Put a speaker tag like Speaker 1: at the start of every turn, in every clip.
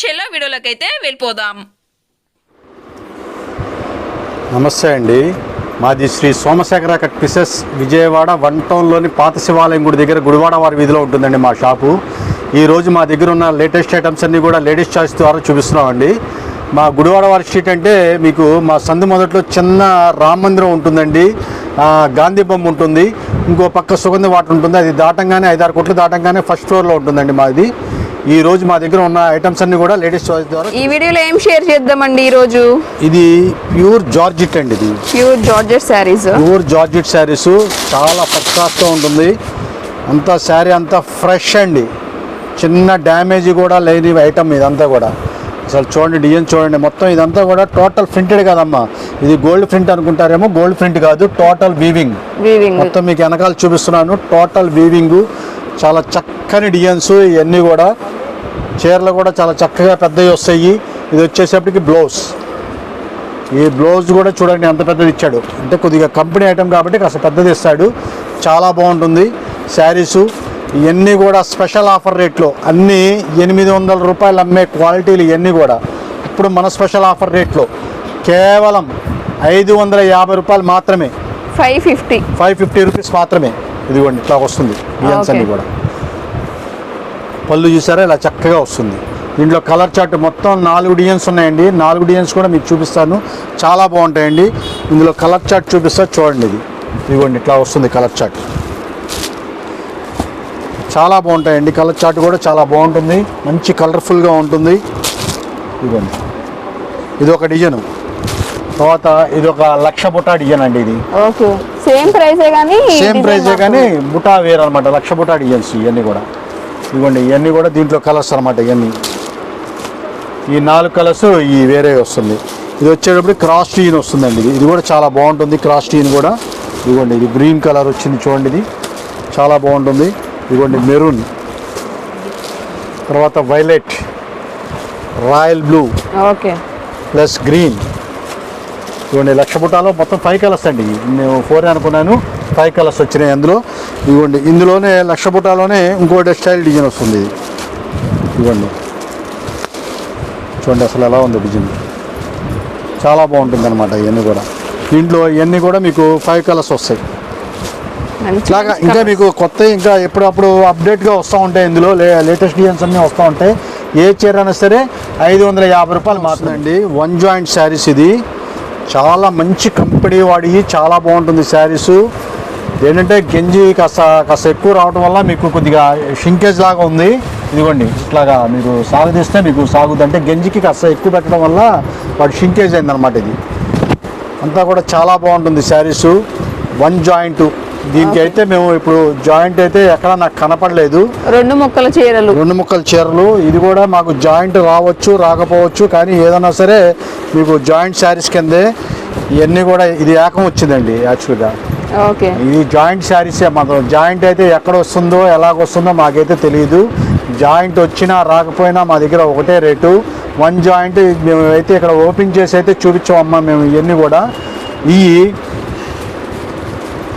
Speaker 1: చెల్లో వీడియోలకైతే వెళ్ళిపోదాం.
Speaker 2: నమస్తే అండి. మాది Shri Somasekhara cut pieces Vijayawada one టౌన్లోని పాత శివాలయం గుడి దగ్గర గుడివాడ వారి వీధిలో ఉంటుందండి మా షాపు. ఈరోజు మా దగ్గర ఉన్న లేటెస్ట్ ఐటమ్స్ అన్నీ కూడా లేడీస్ చాయిస్ ద్వారా చూపిస్తున్నామండి. మా గుడివాడ వారి స్ట్రీట్ అంటే మీకు మా సందు మొదట్లో చిన్న రామ మందిరం ఉంటుందండి. గాంధీ బొమ్మ ఉంటుంది. ఇంకో పక్క సుగంధ వాటర్ ఉంటుంది. అది దాటంగానే ఐదారు కోట్లు దాటంగానే ఫస్ట్ ఫ్లోర్లో ఉంటుందండి మాది. ఈ రోజు మా దగ్గర ఉన్న ఐటమ్స్ అన్నీ కూడా లేడీస్ చాయిస్ ద్వారా
Speaker 3: ఈ వీడియోలో ఏం షేర్ చేద్దామండి ఈరోజు
Speaker 2: ఇది ప్యూర్ జార్జిట్ అండి ఇది.
Speaker 3: Pure georgette sarees
Speaker 2: pure georgette sarees చాలా ఫస్ట్ క్లాస్తో ఉంటుంది. అంతా శారీ అంతా ఫ్రెష్ అండి. చిన్న డ్యామేజ్ కూడా లేని ఐటమ్ ఇదంతా కూడా. అసలు చూడండి డిజైన్ చూడండి. మొత్తం ఇదంతా కూడా టోటల్ ప్రింటెడ్ కదమ్మా. ఇది గోల్డ్ ప్రింట్ అనుకుంటారేమో? గోల్డ్ ప్రింట్ కాదు టోటల్ వీవింగ్
Speaker 3: వీవింగ్
Speaker 2: మొత్తం మీకు వెనకాల చూపిస్తున్నాను. టోటల్ వీవింగ్ చాలా చక్కని డిజైన్స్ ఇవన్నీ కూడా. చీరలు కూడా చాలా చక్కగా పెద్దవి వస్తాయి. ఇది వచ్చేసప్పటికి బ్లౌజ్. ఈ బ్లౌజ్ కూడా చూడండి ఎంత పెద్దది ఇచ్చాడు. అంటే కొద్దిగా కంపెనీ ఐటమ్ కాబట్టి కాస్త పెద్దది ఇస్తాడు. చాలా బాగుంటుంది. శారీసు ఇవన్నీ కూడా స్పెషల్ ఆఫర్ రేట్లో. అన్నీ ఎనిమిది వందల రూపాయలు అమ్మే క్వాలిటీలు ఇవన్నీ కూడా. ఇప్పుడు మన స్పెషల్ ఆఫర్ రేట్లో. కేవలం ఐదు వందల యాభై రూపాయలు మాత్రమే.
Speaker 3: Five fifty.
Speaker 2: Five fifty rupees మాత్రమే. ఇదిగోండి ఇట్లా వస్తుంది. డిజైన్స్ అన్ని. కూడా. పళ్ళు చూసారా? ఇలా చక్కగా వస్తుంది. దీంట్లో కలర్ చార్ట్ మొత్తం నాలుగు డిజైన్స్ ఉన్నాయండి. నాలుగు డిజైన్స్ కూడా మీకు చూపిస్తాను. చాలా బాగుంటాయండి. ఇందులో కలర్ చార్ట్ చూపిస్తా చూడండి ఇది. ఇదిగోండి ఇట్లా వస్తుంది కలర్ చార్ట్. చాలా బాగుంటాయండి కలర్ చార్ట్ కూడా చాలా బాగుంటుంది. మంచి కలర్ఫుల్గా ఉంటుంది. ఇదిగోండి. ఇది ఒక డిజైన్. తర్వాత ఇది ఒక లక్ష బుట్టా డిజైన్ అండి ఇది.
Speaker 3: సేమ్ ప్రైసే కానీ
Speaker 2: సేమ్ ప్రైజే కానీ బుటా వేరు అనమాట లక్ష బుటా డిజైన్స్ ఇవన్నీ కూడా. ఇవ్వండి ఇవన్నీ కూడా దీంట్లో కలర్స్ అనమాట ఇవన్నీ. ఈ నాలుగు కలర్స్ ఈ వేరే వస్తుంది. ఇది వచ్చేటప్పుడు క్రాస్ టీన్ వస్తుందండి. ఇది కూడా చాలా బాగుంటుంది క్రాస్ టీన్ కూడా. ఇదిగోండి ఇది గ్రీన్ కలర్ వచ్చింది చూడండి ఇది. చాలా బాగుంటుంది. ఇదిగోండి మెరూన్. తర్వాత violet. Royal blue.
Speaker 3: Okay.
Speaker 2: Plus green. ఇవ్వండి లక్ష బుట్టాలో మొత్తం ఫైవ్ కలర్స్ అండి. నేను ఫోర్ అనుకున్నాను. ఫైవ్ కలర్స్ వచ్చినాయి అందులో. ఇవ్వండి. ఇందులోనే లక్ష బుట్టాలోనే ఇంకోటి స్టైల్ డిజైన్ వస్తుంది. ఇది ఇవ్వండి. చూడండి అసలు ఎలా ఉంది డిజైన్ చాలా బాగుంటుంది అనమాట ఇవన్నీ కూడా. దీంట్లో ఇవన్నీ కూడా మీకు ఫైవ్ కలర్స్ వస్తాయి.
Speaker 3: మంచి
Speaker 2: ఇట్లాగా ఇంకా మీకు కొత్త ఇంకా ఎప్పుడప్పుడు అప్డేట్గా వస్తూ ఉంటాయి ఇందులో. లే లేటెస్ట్ డిజైన్స్ అన్నీ వస్తూ ఉంటాయి. ఏ చీర అయినా సరే ఐదు వందల యాభై రూపాయలు మాత్రమే. అండి వన్ జాయింట్ శారీస్ ఇది. చాలా మంచి కంపెనీ వాడి చాలా బాగుంటుంది శారీస్ ఏంటంటే గంజి కాస్త కాస్త ఎక్కువ రావడం వల్ల మీకు కొద్దిగా షింకేజ్ లాగా ఉంది. ఇదిగోండి ఇట్లాగా మీకు సాగుదీస్తే మీకు సాగుద్ది. అంటే గంజికి కాస్త ఎక్కువ పెట్టడం వల్ల వాడు షింకేజ్ అయిందనమాట ఇది. అంతా కూడా చాలా బాగుంటుంది శారీస్. వన్ జాయింట్ దీనికి అయితే మేము ఇప్పుడు జాయింట్ అయితే ఎక్కడ నాకు కనపడలేదు.
Speaker 3: రెండు ముక్కల చీరలు.
Speaker 2: రెండు ముక్కల చీరలు. ఇది కూడా మాకు జాయింట్ రావచ్చు రాకపోవచ్చు కానీ ఏదైనా సరే మీకు జాయింట్ శారీస్ కిందే ఇవన్నీ కూడా ఇది ఏకం వచ్చిందండి యాక్చువల్గా
Speaker 3: ఓకే.
Speaker 2: ఇది జాయింట్ శారీసే మాత్రం. జాయింట్ అయితే ఎక్కడ వస్తుందో ఎలాగ వస్తుందో మాకైతే తెలియదు జాయింట్ వచ్చినా రాకపోయినా మా దగ్గర ఒకటే రేటు. వన్ జాయింట్ మేము అయితే ఇక్కడ ఓపెన్ చేసి అయితే చూపించామమ్మా మేము ఇవన్నీ కూడా. ఈ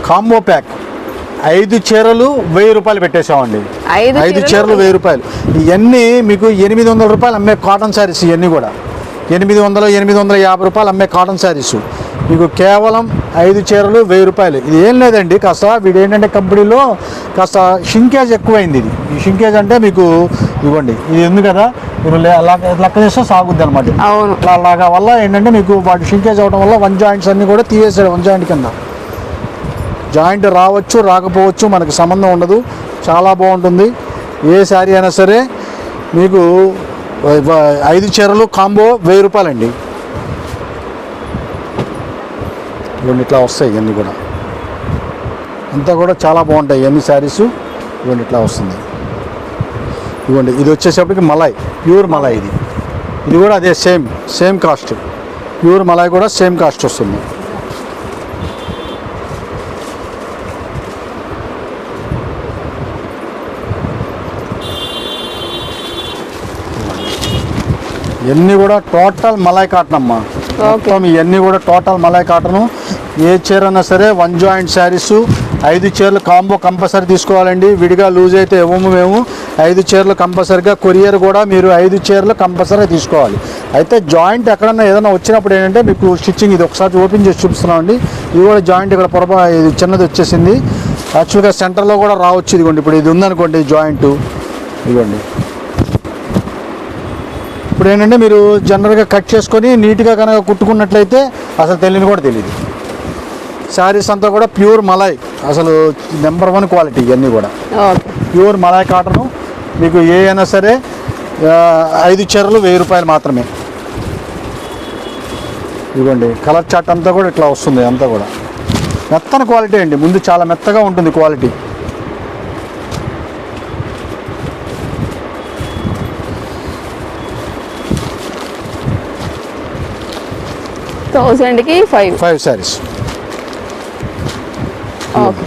Speaker 2: కాంబో ప్యాక్ ఐదు చీరలు వెయ్యి రూపాయలు పెట్టేసామండి
Speaker 3: ఐదు చీరలు
Speaker 2: వెయ్యి రూపాయలు. ఇవన్నీ మీకు ఎనిమిది వందల రూపాయలు అమ్మే కాటన్ శారీస్ ఇవన్నీ కూడా. ఎనిమిది వందలు ఎనిమిది వందల యాభై రూపాయలు అమ్మే కాటన్ శారీస్ మీకు కేవలం ఐదు చీరలు వెయ్యి రూపాయలు. ఇది ఏం లేదండి కాస్త వీడు ఏంటంటే కంపెనీలో కాస్త షింకేజ్ ఎక్కువైంది ఇది. ఈ షింకేజ్ అంటే మీకు ఇవ్వండి. ఇది ఉంది కదా? మీరు లెక్క చేస్తే సాగుద్ది అనమాట
Speaker 3: అవును.
Speaker 2: అలా అలాగా వల్ల ఏంటంటే మీకు వాటి షింకేజ్ అవడం వల్ల వన్ జాయింట్స్ అన్నీ కూడా తీసేసాడు వన్ జాయింట్ కింద. జాయింట్ రావచ్చు రాకపోవచ్చు మనకు సంబంధం ఉండదు. చాలా బాగుంటుంది. ఏ శారీ అయినా సరే మీకు ఐదు చీరలు కాంబో వెయ్యి రూపాయలండి. ఇవన్నీ ఇట్లా వస్తాయి ఇవన్నీ కూడా. అంతా కూడా చాలా బాగుంటాయి. ఇవన్నీ శారీస్ ఇవన్నీ ఇట్లా వస్తుంది. ఇవ్వండి ఇది వచ్చేసప్పటికి మలాయ్ ప్యూర్ మలాయ్ ఇది. ఇది కూడా అదే same same cost. Pure Malai కూడా సేమ్ కాస్ట్ వస్తుంది. ఇవన్నీ కూడా టోటల్ మలాయ్ కాటన్ అమ్మా. మొత్తం ఇవన్నీ కూడా టోటల్ మలాయ్ కాటను ఏ చీర అన్నా సరే వన్ జాయింట్ శారీస్ ఐదు చీరలు కాంబో కంపల్సరీ తీసుకోవాలండి. విడిగా లూజ్ అయితే ఇవ్వము మేము. ఐదు చీరలు కంపల్సరీగా కొరియర్ కూడా మీరు ఐదు చీరలు కంపల్సరీ తీసుకోవాలి. అయితే జాయింట్ ఎక్కడన్నా ఏదైనా వచ్చినప్పుడు ఏంటంటే మీకు స్టిచ్చింగ్ ఇది ఒకసారి ఓపెన్ చేసి చూపిస్తున్నామండి. ఇది కూడా జాయింట్ ఇక్కడ పొరపా ఇది చిన్నది వచ్చేసింది. యాక్చువల్గా సెంటర్లో కూడా రావచ్చు ఇదిగోండి. ఇప్పుడు ఇది ఉందనుకోండి జాయింట్ ఇదిగోండి. ఇప్పుడు ఏంటంటే మీరు జనరల్గా కట్ చేసుకొని నీట్గా కనుక కుట్టుకున్నట్లయితే అసలు తెలియని కూడా తెలియదు. శారీస్ అంతా కూడా ప్యూర్ మలాయ్ అసలు నెంబర్ వన్ క్వాలిటీ ఇవన్నీ కూడా. ప్యూర్ మలాయ్ కాటను మీకు ఏ అయినా సరే ఐదు చీరలు వెయ్యి రూపాయలు మాత్రమే. ఇదిగోండి కలర్ చాట్ అంతా కూడా ఇట్లా వస్తుంది అంతా కూడా. మెత్తన క్వాలిటీ అండి ముందు చాలా మెత్తగా ఉంటుంది క్వాలిటీ.
Speaker 3: థౌజండ్కి five.
Speaker 2: Five sarees.
Speaker 3: Okay.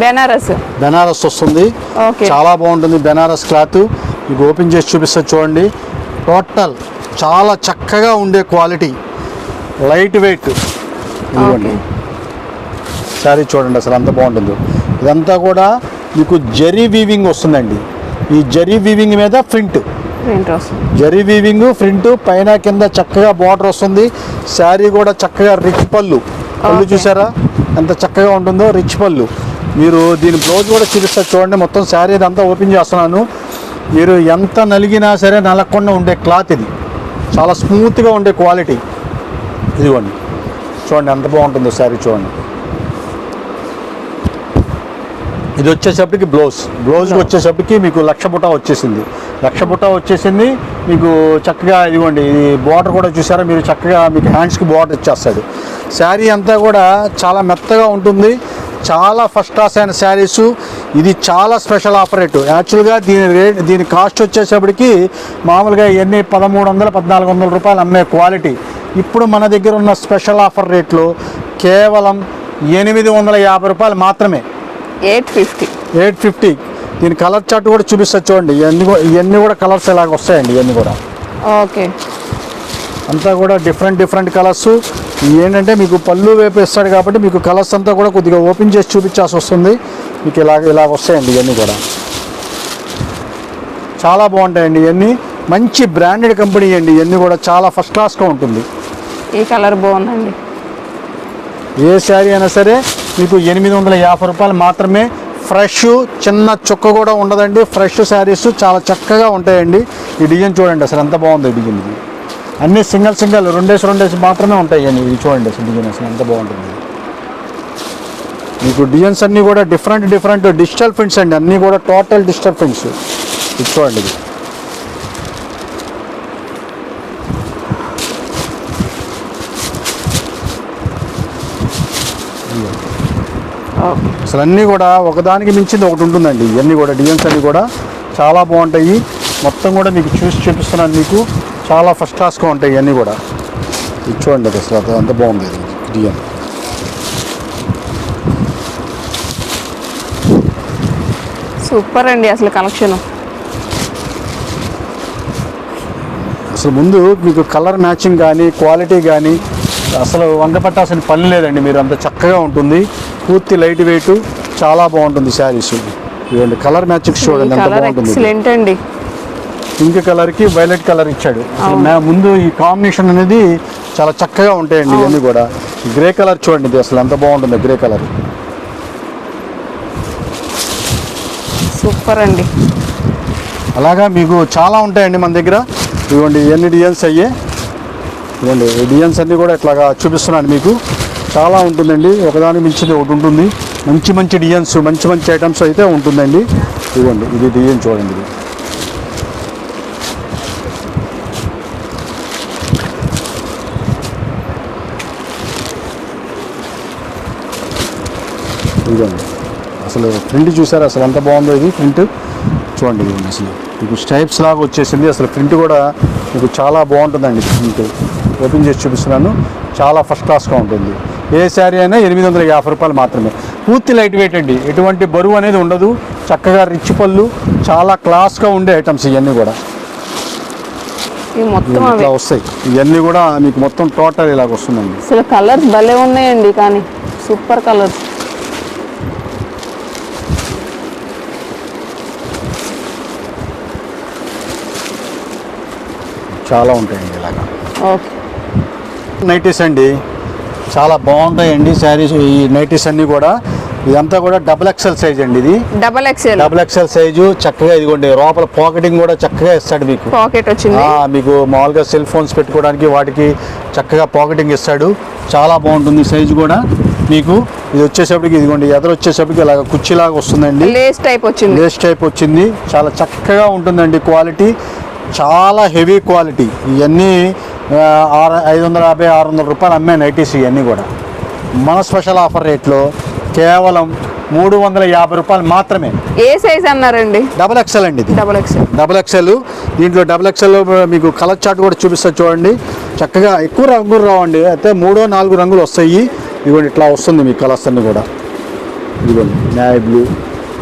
Speaker 3: Benaras.
Speaker 2: Benaras వస్తుంది. చాలా బాగుంటుంది బెనారస్ క్లాత్. మీకు ఓపెన్ చేసి చూపిస్తా చూడండి. టోటల్ చాలా చక్కగా ఉండే క్వాలిటీ. లైట్ వెయిట్ ఇదిగోండి. శారీ చూడండి అసలు అంత బాగుంటుందో. ఇదంతా కూడా మీకు జరీ వీవింగ్ వస్తుందండి. ఈ జరీ వీవింగ్ మీద ప్రింట్.
Speaker 3: వస్తుంది.
Speaker 2: జరీ వీవింగ్ ప్రింట్ పైన కింద చక్కగా బార్డర్ వస్తుంది. శారీ కూడా చక్కగా రిచ్ పళ్ళు. పళ్ళు. చూసారా? ఎంత చక్కగా ఉంటుందో రిచ్ పళ్ళు. మీరు దీని బ్లౌజ్ కూడా చూపిస్తారు చూడండి మొత్తం శారీ ఇదంతా ఓపెన్ చేస్తున్నాను. మీరు ఎంత నలిగినా సరే నలగకుండా ఉండే క్లాత్ ఇది. చాలా స్మూత్గా ఉండే క్వాలిటీ. ఇదిగోండి. చూడండి ఎంత బాగుంటుందో శారీ చూడండి. ఇది వచ్చేసప్పటికి బ్లౌజ్. బ్లౌజ్ వచ్చేసప్పటికి మీకు లక్ష బుట్ట వచ్చేసింది. లక్ష బుట్ట వచ్చేసింది మీకు చక్కగా ఇదిగోండి ఇది బార్డర్ కూడా చూసారా మీరు చక్కగా మీకు హ్యాండ్స్కి బార్డర్ ఇచ్చేస్తాడు. శారీ అంతా కూడా చాలా మెత్తగా ఉంటుంది చాలా ఫస్ట్ క్లాస్ అయిన శారీస్. ఇది చాలా స్పెషల్ ఆఫర్ రేటు యాక్చువల్గా దీని రేట్ దీని కాస్ట్ వచ్చేసప్పటికి మామూలుగా ఎన్ని పదమూడు వందల పద్నాలుగు వందల రూపాయలు అమ్మే క్వాలిటీ. ఇప్పుడు మన దగ్గర ఉన్న స్పెషల్ ఆఫర్ రేట్లో కేవలం ఎనిమిది వందల యాభై రూపాయలు మాత్రమే.
Speaker 3: Eight fifty.
Speaker 2: Eight fifty. దీని కలర్ చార్ట్ కూడా చూపిస్తా చూడండి. ఇవన్నీ కూడా ఇవన్నీ కూడా కలర్స్ ఇలాగ వస్తాయండి ఇవన్నీ కూడా.
Speaker 3: ఓకే.
Speaker 2: అంతా కూడా డిఫరెంట్ డిఫరెంట్ కలర్స్. ఏంటంటే మీకు పళ్ళు వైపు ఇస్తాడు కాబట్టి మీకు కలర్స్ అంతా కూడా కొద్దిగా ఓపెన్ చేసి చూపించాల్సి వస్తుంది. మీకు ఇలాగ ఇలాగ వస్తాయండి ఇవన్నీ కూడా. చాలా బాగుంటాయండి ఇవన్నీ. మంచి బ్రాండెడ్ కంపెనీ అండి ఇవన్నీ కూడా. చాలా ఫస్ట్ క్లాస్గా ఉంటుంది.
Speaker 3: ఈ కలర్ బాగుందండి.
Speaker 2: ఏ శారీ అయినా సరే మీకు ఎనిమిది వందల యాభై రూపాయలు మాత్రమే ఫ్రెష్ చిన్న చుక్క కూడా ఉండదండి. ఫ్రెష్ శారీస్ చాలా చక్కగా ఉంటాయండి. ఈ డిజైన్ చూడండి అసలు ఎంత బాగుంది ఈ డిజైన్ ఇది. అన్ని సింగల్ సింగల్ రెండేసి రెండేసి మాత్రమే ఉంటాయండి ఇది చూడండి అసలు డిజైన్ అసలు ఎంత బాగుంటుంది. మీకు డిజైన్స్ అన్నీ కూడా డిఫరెంట్ డిఫరెంట్ డిజిటల్ ప్రింట్స్ అండి. అన్నీ కూడా టోటల్ డిజిటల్ ప్రింట్స్ ఇది చూడండి ఇది. అసలు అన్నీ కూడా ఒకదానికి మించింది ఒకటి ఉంటుందండి. ఇవన్నీ కూడా డిజైన్స్ అన్నీ కూడా చాలా బాగుంటాయి. మొత్తం కూడా మీకు చూసి చూపిస్తున్నాను మీకు. చాలా ఫస్ట్ క్లాస్గా ఉంటాయి ఇవన్నీ కూడా. ఇది చూడండి అది అసలు అది అంత బాగుంది ఇది డిజైన్.
Speaker 3: సూపర్ అండి అసలు కలెక్షన్.
Speaker 2: అసలు ముందు మీకు కలర్ మ్యాచింగ్ కానీ క్వాలిటీ కానీ అసలు వంక పట్టాల్సిన పని లేదండి. మీరు అంత చక్కగా ఉంటుంది. పూర్తి లైట్ వెయిట్. చాలా బాగుంటుంది శారీస్. ఇవ్వండి కలర్ మ్యాచింగ్ చూడండి ఎంత బాగుంటుంది.
Speaker 3: అండి.
Speaker 2: పింక్ కలర్కి వైలెట్ కలర్ ఇచ్చాడు. ముందు ఈ కాంబినేషన్ అనేది చాలా చక్కగా ఉంటాయండి ఇవన్నీ కూడా. గ్రే కలర్ చూడండి ఇది అసలు ఎంత బాగుంటుంది గ్రే కలర్.
Speaker 3: సూపర్ అండి.
Speaker 2: అలాగా మీకు చాలా ఉంటాయండి మన దగ్గర. ఇవ్వండి ఎన్ని డిజైన్స్ అయ్యే. ఇవ్వండి ఈ డిజైన్స్ అన్నీ కూడా ఇట్లాగా చూపిస్తున్నాను మీకు. చాలా ఉంటుందండి ఒకదాని మించింది ఒకటి ఉంటుంది. మంచి మంచి డిజైన్స్ మంచి మంచి ఐటమ్స్ అయితే ఉంటుందండి. ఇవ్వండి ఇది డిజైన్ చూడండి ఇది. ఇదిగోండి అసలు ప్రింట్ చూసారా? అసలు ఎంత బాగుందో ఇది ప్రింట్ చూడండి ఇదిగోండి అసలు. మీకు స్టైప్స్ లాగా వచ్చేసింది. అసలు ప్రింట్ కూడా మీకు చాలా బాగుంటుందండి ప్రింట్ ఓపెన్ చేసి చూపిస్తున్నాను. చాలా ఫస్ట్ క్లాస్గా ఉంటుంది. ఏ శారీ అయినా ఎనిమిది వందల యాభై రూపాయలు మాత్రమే. పూర్తి లైట్ వెయిట్ అండి. ఎటువంటి బరువు అనేది ఉండదు. చక్కగా రిచ్ పళ్ళు చాలా క్లాస్గా ఉండే ఐటమ్స్ ఇవన్నీ కూడా. ఇట్లా వస్తాయి. ఇవన్నీ కూడా మీకు మొత్తం టోటల్ ఇలాగ వస్తుందండి.
Speaker 3: అసలు కలర్స్ భలే ఉన్నాయండి కానీ సూపర్ కలర్స్
Speaker 2: చాలా ఉంటాయండి ఇలాగా.
Speaker 3: ఓకే.
Speaker 2: నైటీస్ అండి. చాలా బాగుంటాయండి శారీస్ ఈ నైటీస్ అన్నీ కూడా. ఇదంతా కూడా డబుల్ ఎక్సెల్ సైజ్ అండి ఇది.
Speaker 3: Double XL.
Speaker 2: Double XL size చక్కగా ఇదిగోండి లోపల పాకెటింగ్ కూడా చక్కగా ఇస్తాడు మీకు.
Speaker 3: పాకెట్ వచ్చింది.
Speaker 2: మీకు మామూలుగా సెల్ ఫోన్స్ పెట్టుకోవడానికి వాటికి చక్కగా పాకెటింగ్ ఇస్తాడు. చాలా బాగుంటుంది సైజు కూడా మీకు. ఇది వచ్చేసప్పటికి ఇదిగోండి ఎదరు వచ్చేసప్పటికి ఇలాగ కుర్చీలాగా వస్తుందండి.
Speaker 3: లేస్ టైప్ వచ్చింది.
Speaker 2: లేస్ టైప్ వచ్చింది. చాలా చక్కగా ఉంటుందండి క్వాలిటీ. చాలా హెవీ క్వాలిటీ. ఇవన్నీ ఆరు ఐదు వందల యాభై ఆరు వందల రూపాయలు అమ్మే నైటీస్ ఇవన్నీ కూడా. మన స్పెషల్ ఆఫర్ రేట్లో కేవలం మూడు వందల యాభై రూపాయలు మాత్రమే.
Speaker 3: ఏ సైజ్ అన్నారండి?
Speaker 2: డబల్ ఎక్సెల్ అండి ఇది.
Speaker 3: Double XL.
Speaker 2: డబల్ ఎక్సెల్ దీంట్లో డబల్ ఎక్సెల్ మీకు కలర్ చార్ట్ కూడా చూపిస్తా చూడండి. చక్కగా ఎక్కువ రంగులు రావండి. అయితే మూడో నాలుగు రంగులు వస్తాయి. ఇదిగోండి ఇట్లా వస్తుంది మీ కలర్స్ అన్ని కూడా. ఇదిగోండి నాయ్ బ్లూ.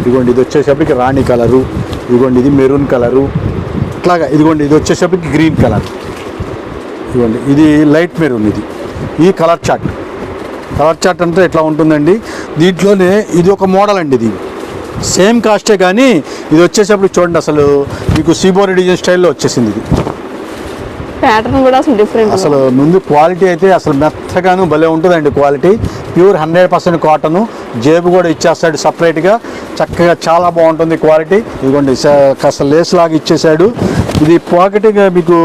Speaker 2: ఇదిగోండి ఇది వచ్చేసప్పటికి రాణి కలరు. ఇదిగోండి ఇది మెరూన్ కలరు. ఇట్లాగా ఇదిగోండి ఇది వచ్చేసప్పటికి గ్రీన్ కలర్. ఇదిగోండి ఇది లైట్ మెరూన్ ఇది. ఈ కలర్ చార్ట్. కలర్ చార్ట్ అంటే ఎట్లా ఉంటుందండి? దీంట్లోనే ఇది ఒక మోడల్ అండి ఇది. సేమ్ కాస్టే కానీ ఇది వచ్చేసప్పుడు చూడండి అసలు మీకు సీబోర్ డిజైన్ స్టైల్లో వచ్చేసింది ఇది.
Speaker 3: ప్యాటర్న్ కూడా అసలు డిఫరెంట్
Speaker 2: అసలు ముందు క్వాలిటీ అయితే అసలు మెత్తగాను భలే ఉంటుందండి quality pure hundred percent cotton జేబు కూడా ఇచ్చేస్తాడు సపరేట్గా చక్కగా చాలా బాగుంటుంది క్వాలిటీ ఇదిగోండి కాస్త లేస్ లాగా ఇచ్చేసాడు ఇది పాకెట్ మీకు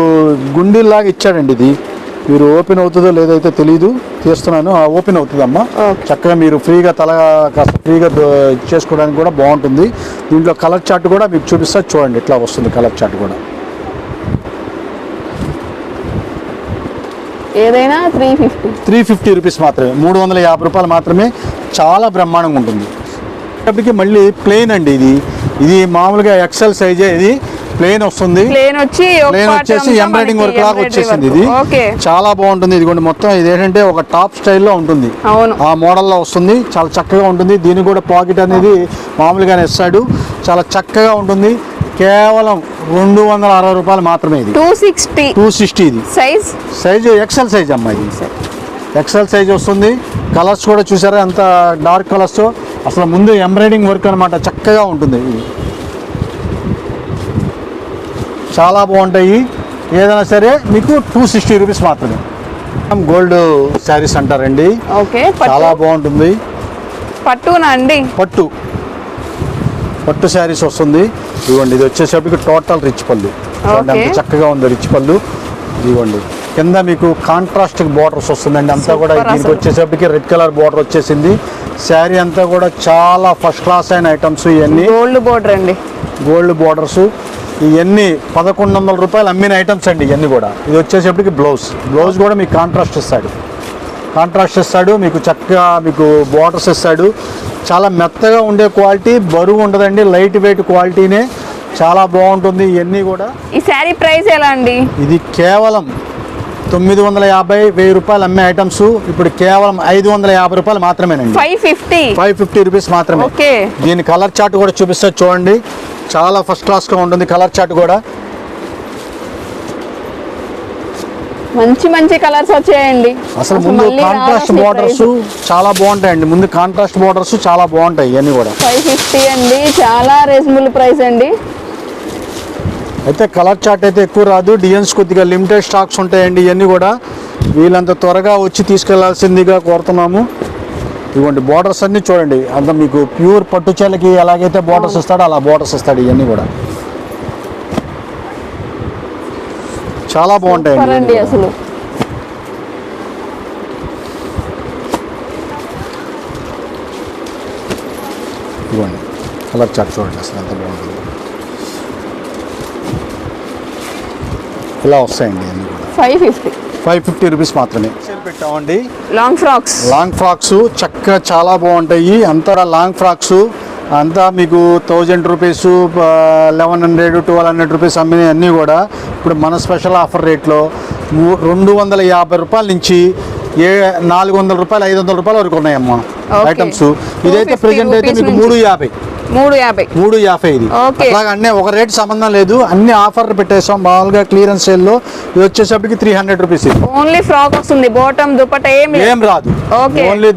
Speaker 2: గుండీలాగా ఇచ్చాడండి ఇది. మీరు ఓపెన్ అవుతుందో లేదో అయితే తెలియదు తీస్తున్నాను. ఆ, ఓపెన్ అవుతుందమ్మా. చక్కగా మీరు ఫ్రీగా తల కాస్త ఫ్రీగా చేసుకోవడానికి కూడా బాగుంటుంది. దీంట్లో కలర్ చార్ట్ కూడా మీకు చూపిస్తా. చూడండి ఇట్లా వస్తుంది కలర్ చార్ట్ కూడా.
Speaker 3: ఏదైనా three fifty
Speaker 2: three fifty rupees మాత్రమే. మూడు వందల యాభై రూపాయలు మాత్రమే చాలా బ్రహ్మాండంగా ఉంటుంది. అప్పటికి మళ్ళీ ప్లెయిన్ అండి ఇది. ఇది మామూలుగా ఎక్సెల్ సైజే ఇది. ప్లెయిన్ వస్తుంది.
Speaker 3: ప్లేన్ వచ్చి
Speaker 2: వచ్చేసి ఎంబ్రాయిడింగ్ వర్క్ లాగా వచ్చేసింది. ఇది. చాలా బాగుంటుంది. ఇదిగోండి మొత్తం ఇది ఏంటంటే ఒక టాప్ స్టైల్లో ఉంటుంది. ఆ మోడల్లో వస్తుంది. చాలా చక్కగా ఉంటుంది. దీనికి కూడా పాకెట్ అనేది మామూలుగానే ఇస్తాడు. చాలా చక్కగా ఉంటుంది. కేవలం రెండు వందల అరవై రూపాయలు మాత్రమే ఇది.
Speaker 3: టూ సిక్స్టీ
Speaker 2: టూ సిక్స్టీ ఇది.
Speaker 3: సైజ్
Speaker 2: సైజు ఎక్సెల్ సైజ్ అమ్మా ఇది. ఎక్సెల్ సైజ్ వస్తుంది. కలర్స్ కూడా చూసారా? ఎంత డార్క్ కలర్స్ అసలు ముందు ఎంబ్రాయిడింగ్ వర్క్ అనమాట చక్కగా ఉంటుంది చాలా బాగుంటాయి. ఏదైనా సరే మీకు టూ సిక్స్టీ రూపీస్ మాత్రమే. గోల్డ్ శారీస్ అంటారండి.
Speaker 3: ఓకే
Speaker 2: చాలా బాగుంటుంది.
Speaker 3: పట్టునా అండి?
Speaker 2: పట్టు. పట్టు శారీస్ వస్తుంది. ఇదిగోండి ఇది వచ్చేసరికి టోటల్ రిచ్ పళ్ళు. చూడండి
Speaker 3: Okay.
Speaker 2: చక్కగా ఉంది రిచ్ పళ్ళు. ఇదిగోండి కింద మీకు కాంట్రాస్ట్ బార్డర్స్ వస్తుందండి. అంతా కూడా దీనికి. వచ్చేసరికి రెడ్ కలర్ బార్డర్ వచ్చేసింది. శారీ అంతా కూడా చాలా ఫస్ట్ క్లాస్ అయిన ఐటమ్స్ ఇవన్నీ.
Speaker 3: గోల్డ్ బోర్డర్ అండి.
Speaker 2: గోల్డ్ బార్డర్స్ ఇవన్నీ పదకొండు వందల రూపాయలు అమ్మిన ఐటమ్స్ అండి ఇవన్నీ కూడా. ఇది వచ్చేసప్పటికి బ్లౌజ్ బ్లౌజ్ కూడా మీకు కాంట్రాస్ట్ ఇస్తాడు. కాంట్రాస్ట్ ఇస్తాడు మీకు చక్కగా మీకు బార్డర్స్ ఇస్తాడు. చాలా మెత్తగా ఉండే క్వాలిటీ బరువు ఉండదండి లైట్ వెయిట్ క్వాలిటీనే. చాలా బాగుంటుంది ఇవన్నీ కూడా.
Speaker 3: ఈ శారీ ప్రైస్ ఎలా అండి?
Speaker 2: ఇది కేవలం తొమ్మిది వందల యాభై వెయ్యి రూపాయలు అమ్మే ఐటమ్స్. ఇప్పుడు కేవలం ఐదు వందల యాభై రూపాయలు మాత్రమేనండి.
Speaker 3: Five fifty?
Speaker 2: Five fifty rupees మాత్రమే. దీని కలర్ చార్ట్ కూడా చూపిస్తా చూడండి. చాలా ఫస్ట్ క్లాస్గా ఉంటుంది కలర్ చార్ట్ కూడా.
Speaker 3: మంచి మంచి కలర్స్ వచ్చాయండి.
Speaker 2: అసలు ముందు కాంట్రాస్ట్ బార్డర్స్ చాలా బాగుంటాయండి. ముందు కాంట్రాస్ట్ బార్డర్స్ చాలా బాగుంటాయి ఇవన్నీ కూడా.
Speaker 3: ఫైవ్ ఫిఫ్టీ అండి. చాలా రీజనబుల్ ప్రైస్ అండి.
Speaker 2: అయితే కలర్ చార్ట్ అయితే ఎక్కువ రాదు. డిజైన్స్ కొద్దిగా లిమిటెడ్ స్టాక్స్ ఉంటాయండి ఇవన్నీ కూడా. వీళ్ళంత త్వరగా వచ్చి తీసుకెళ్ళాల్సిందిగా కోరుతున్నాము. ఇవ్వండి బార్డర్స్ అన్నీ చూడండి. అంత మీకు ప్యూర్ పట్టుచీలకి ఎలాగైతే బార్డర్స్ ఇస్తాడో అలా బార్డర్స్ ఇస్తాడు ఇవన్నీ కూడా. చాలా బాగుంటాయండి.
Speaker 3: అసలు.
Speaker 2: ఇవ్వండి కలర్ చార్ట్ చూడండి అసలు ఎంత బాగుంటుంది ఇలా వస్తాయండి అన్నీ కూడా.
Speaker 3: Five fifty.
Speaker 2: Five fifty rupees మాత్రమే. పెట్టామండి.
Speaker 3: Long frocks.
Speaker 2: లాంగ్ ఫ్రాక్స్ చక్కగా చాలా బాగుంటాయి. అంతా లాంగ్ ఫ్రాక్స్. అంతా మీకు thousand rupees eleven hundred twelve hundred rupees అమ్మిన అన్నీ కూడా ఇప్పుడు మన స్పెషల్ ఆఫర్ రేట్లో రెండు వందల యాభై రూపాయల నుంచి ఏ నాలుగు వందల రూపాయలు ఐదు వందల రూపాయల వరకు ఉన్నాయమ్మా. ఐటమ్స్ ఇదైతే
Speaker 3: 250
Speaker 2: ప్రెజెంట్ అయితే మీకు. మూడు యాభై
Speaker 3: మూడు యాభై.
Speaker 2: మూడు యాభై ఇది. అట్లాగా అన్నీ ఒక రేట్ సంబంధం లేదు. అన్ని ఆఫర్ పెట్టేసాం. మామూలుగా క్లియరెన్స్ సేల్లో ఇది వచ్చేసప్పటికి three hundred rupees
Speaker 3: only frock వస్తుంది బోటం దుపట్ట ఏం
Speaker 2: ఏం రాదు. ఓన్లీ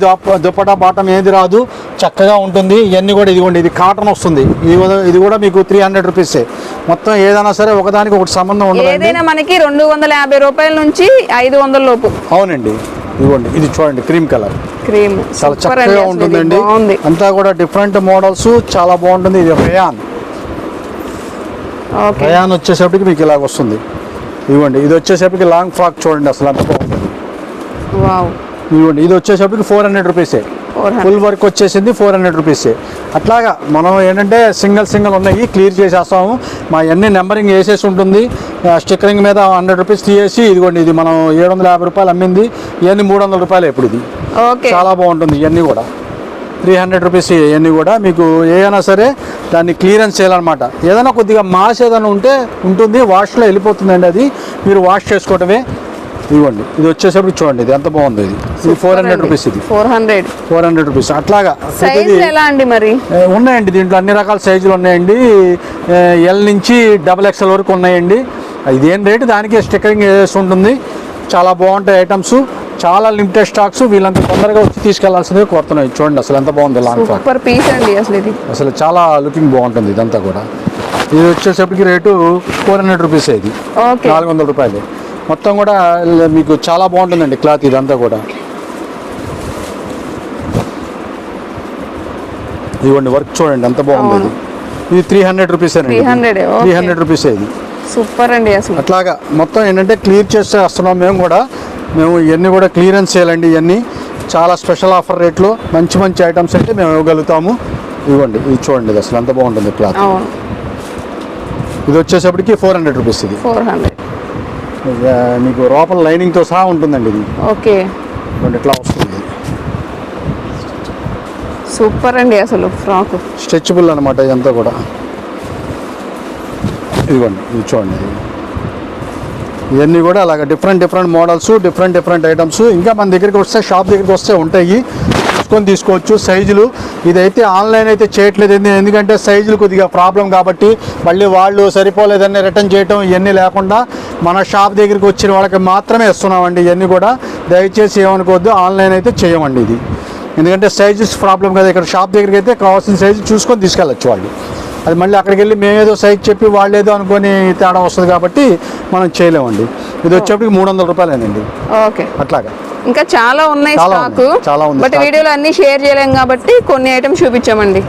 Speaker 2: దుప్పటా బాటం ఏది రాదు. చక్కగా ఉంటుంది. ఇవన్నీ కూడా ఇదిగోండి ఇది కాటన్ వస్తుంది. ఇది కూడా ఇది కూడా మీకు త్రీ హండ్రెడ్ రూపీసే మొత్తం ఏదైనా సరే ఒకదానికి ఒకటి సంబంధం ఉండదండి.
Speaker 3: ఏదైనా మనకి రెండు వందల యాభై రూపాయల నుంచి ఐదు వందల లోపు.
Speaker 2: అవునండి. ఇదిగోండి ఇది చూడండి క్రీమ్ కలర్.
Speaker 3: క్రీమ్.
Speaker 2: చాలా చక్కగా ఉంటుందండి. అంతా కూడా డిఫరెంట్ మోడల్స్ చాలా బాగుంటుంది. ఇది రయాన్.
Speaker 3: ఓకే.
Speaker 2: రయాన్ వచ్చేసప్పటికి మీకు ఇలాగ వస్తుంది. ఇదిగోండి ఇది వచ్చేసప్పటికి లాంగ్ ఫ్రాక్ చూడండి అసలు అంత బాగుంటుంది ఇదిగోండి ఇది వచ్చేసప్పటికి ఫోర్ హండ్రెడ్ రూపీసే. ఫుల్ వర్క్ వచ్చేసింది ఫోర్ హండ్రెడ్ రూపీస్. అట్లాగా మనం ఏంటంటే సింగిల్ సింగిల్ ఉన్నాయి క్లియర్ చేసేస్తాము. మా అన్ని నెంబరింగ్ వేసేసి ఉంటుంది స్టిక్కరింగ్ మీద హండ్రెడ్ రూపీస్ తీసేసి ఇదిగోండి ఇది మనం ఏడు వందల యాభై రూపాయలు అమ్మింది ఇవన్నీ మూడు వందల రూపాయలు ఇప్పుడు ఇది. చాలా బాగుంటుంది ఇవన్నీ కూడా. త్రీ హండ్రెడ్ రూపీస్ ఇవన్నీ కూడా. మీకు ఏదైనా సరే దాన్ని క్లియరెన్స్ చేయాలన్నమాట. ఏదైనా కొద్దిగా మాస్ ఏదైనా ఉంటే ఉంటుంది వాష్లో వెళ్ళిపోతుందండి అది. మీరు వాష్ చేసుకోవటమే. ఇదిగోండి ఇది వచ్చేసరికి చూడండి ఇది ఎంత బాగుంది ఇది. ఇది ఫోర్ హండ్రెడ్ రూపీస్ ఇది.
Speaker 3: Four hundred
Speaker 2: four hundred rupees అట్లాగా
Speaker 3: ఎలా అండి మరి?
Speaker 2: ఉన్నాయండి దీంట్లో అన్ని రకాల సైజులు ఉన్నాయండి. ఎల్ నుంచి డబల్ ఎక్స్ఎల్ వరకు ఉన్నాయండి. ఇదేం రేటు? దానికి స్టిక్కరింగ్ వేసి ఉంటుంది. చాలా బాగుంటాయి ఐటమ్స్ చాలా లిమిటెడ్ స్టాక్స్ వీళ్ళంత తొందరగా వచ్చి తీసుకెళ్ళాల్సిందే కోరుతున్నాయి. చూడండి అసలు ఎంత బాగుంది లాంగ్
Speaker 3: సూపర్ పీస్ అండి అసలు ఇది.
Speaker 2: అసలు చాలా లుకింగ్ బాగుంటుంది ఇదంతా కూడా. ఇది వచ్చేసప్పటికి రేటు ఫోర్ హండ్రెడ్ రూపీస్ ఇది.
Speaker 3: ఓకే
Speaker 2: నాలుగు వందల రూపాయలు. మొత్తం కూడా మీకు చాలా బాగుంటుందండి క్లాత్ ఇదంతా కూడా. ఇదిగోండి వర్క్ చూడండి ఎంత బాగుంది ఇది. Three hundred rupees
Speaker 3: 300,
Speaker 2: three. Hundred rupees ఇది.
Speaker 3: సూపర్ అండి అసలు.
Speaker 2: అట్లాగా మొత్తం ఏంటంటే క్లియర్ చేస్తే వస్తున్నాం మేము కూడా. మేము ఇవన్నీ కూడా క్లియరెన్స్ చేయాలండి ఇవన్నీ. చాలా స్పెషల్ ఆఫర్ రేట్లో మంచి మంచి ఐటమ్స్ అయితే మేము ఇవ్వగలుగుతాము. ఇవ్వండి ఇది చూడండి అసలు ఎంత బాగుంటుంది క్లాత్. ఇది వచ్చేసప్పటికి ఫోర్ హండ్రెడ్ రూపీస్ ఇది.
Speaker 3: ఫోర్ హండ్రెడ్
Speaker 2: మీకు లోపల లైనింగ్తో సహా ఉంటుందండి ఇది.
Speaker 3: ఓకే.
Speaker 2: ఇట్లా వస్తుంది.
Speaker 3: సూపర్ అండి అసలు ఫ్రాక్.
Speaker 2: స్ట్రెచబుల్ అనమాట ఇదంతా కూడా. ఇదిగోండి ఇది చూడండి. ఇవన్నీ కూడా అలాగ different different models different different items. ఇంకా మన దగ్గరికి వస్తే షాప్ దగ్గరికి వస్తే ఉంటాయి. చూసుకొని తీసుకోవచ్చు. సైజులు ఇదైతే ఆన్లైన్ అయితే చేయట్లేదు ఎందుకంటే సైజులు కొద్దిగా ప్రాబ్లం కాబట్టి మళ్ళీ వాళ్ళు సరిపోలేదని రిటర్న్ చేయటం ఇవన్నీ లేకుండా మన షాప్ దగ్గరికి వచ్చిన వాళ్ళకి మాత్రమే ఇస్తున్నామండి ఇవన్నీ కూడా. దయచేసి ఏమనుకోవద్దు ఆన్లైన్ అయితే చేయమండి ఇది. ఎందుకంటే సైజెస్ ప్రాబ్లం కదా ఇక్కడ షాప్ దగ్గరికి అయితే కావాల్సిన సైజు చూసుకొని తీసుకెళ్ళచ్చు వాళ్ళు. అది మళ్ళీ అక్కడికి వెళ్ళి మేమేదో సైజ్ చెప్పి వాళ్ళు ఏదో అనుకొని తేడా వస్తుంది కాబట్టి మనం చేయలేమండి. ఇది వచ్చేప్పటికి మూడు వందల రూపాయలేనండి.
Speaker 3: ఓకే.
Speaker 2: అట్లాగా.
Speaker 3: ఇంకా చాలా ఉన్నాయి స్టాక్.
Speaker 2: చాలా ఉంది
Speaker 3: బట్. వీడియోలో అన్ని షేర్ చేయలేం కాబట్టి కొన్ని ఐటమ్స్ చూపించామండి.